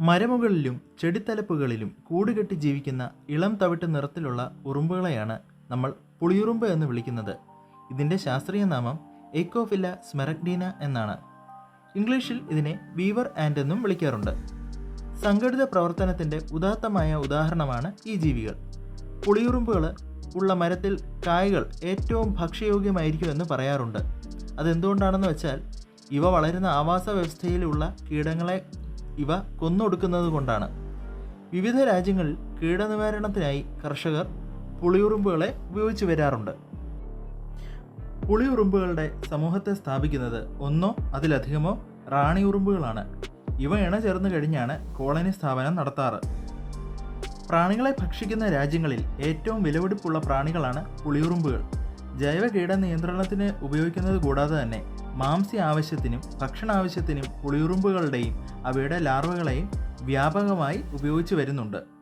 മരമുകളിലും ചെടിത്തലപ്പുകളിലും കൂടുകെട്ടി ജീവിക്കുന്ന ഇളം തവിട്ട് നിറത്തിലുള്ള ഉറുമ്പുകളെയാണ് നമ്മൾ പുളിയുറുമ്പ് എന്ന് വിളിക്കുന്നത്. ഇതിന്റെ ശാസ്ത്രീയ നാമം എക്കോഫില്ല സ്മെറഗ്ഡീന എന്നാണ്. ഇംഗ്ലീഷിൽ ഇതിനെ വീവർ ആൻഡ് എന്നും വിളിക്കാറുണ്ട്. സംഘടിത പ്രവർത്തനത്തിന്റെ ഉദാത്തമായ ഉദാഹരണമാണ് ഈ ജീവികൾ. പുളിയുറുമ്പുകൾ ഉള്ള മരത്തിൽ കായകൾ ഏറ്റവും ഭക്ഷ്യയോഗ്യമായിരിക്കും എന്ന് പറയാറുണ്ട്. അതെന്തുകൊണ്ടാണെന്ന് വെച്ചാൽ ഇവ വളരുന്ന ആവാസ വ്യവസ്ഥയിലുള്ള കീടങ്ങളെ ഇവ കൊന്നൊടുക്കുന്നത് കൊണ്ടാണ്. വിവിധ രാജ്യങ്ങളിൽ കീടനിവാരണത്തിനായി കർഷകർ പുളിയുറുമ്പുകളെ ഉപയോഗിച്ചു വരാറുണ്ട്. പുളിയുറുമ്പുകളുടെ സമൂഹത്തെ സ്ഥാപിക്കുന്നത് ഒന്നോ അതിലധികമോ റാണി ഉറുമ്പുകളാണ് ഇവ ഇണ ചേർന്ന് കഴിഞ്ഞാണ് കോളനി സ്ഥാപനം നടത്താറ്. പ്രാണികളെ ഭക്ഷിക്കുന്ന രാജ്യങ്ങളിൽ ഏറ്റവും വിലപിടിപ്പുള്ള പ്രാണികളാണ് പുളിയുറുമ്പുകൾ. ജൈവ കീട നിയന്ത്രണത്തിന് ഉപയോഗിക്കുന്നത് കൂടാതെ തന്നെ മാംസ്യ ആവശ്യത്തിനും ഭക്ഷണ ആവശ്യത്തിനും പുളിയുറുമ്പുകളുടെയും അവയുടെ ലാർവകളെയും വ്യാപകമായി ഉപയോഗിച്ചു വരുന്നുണ്ട്.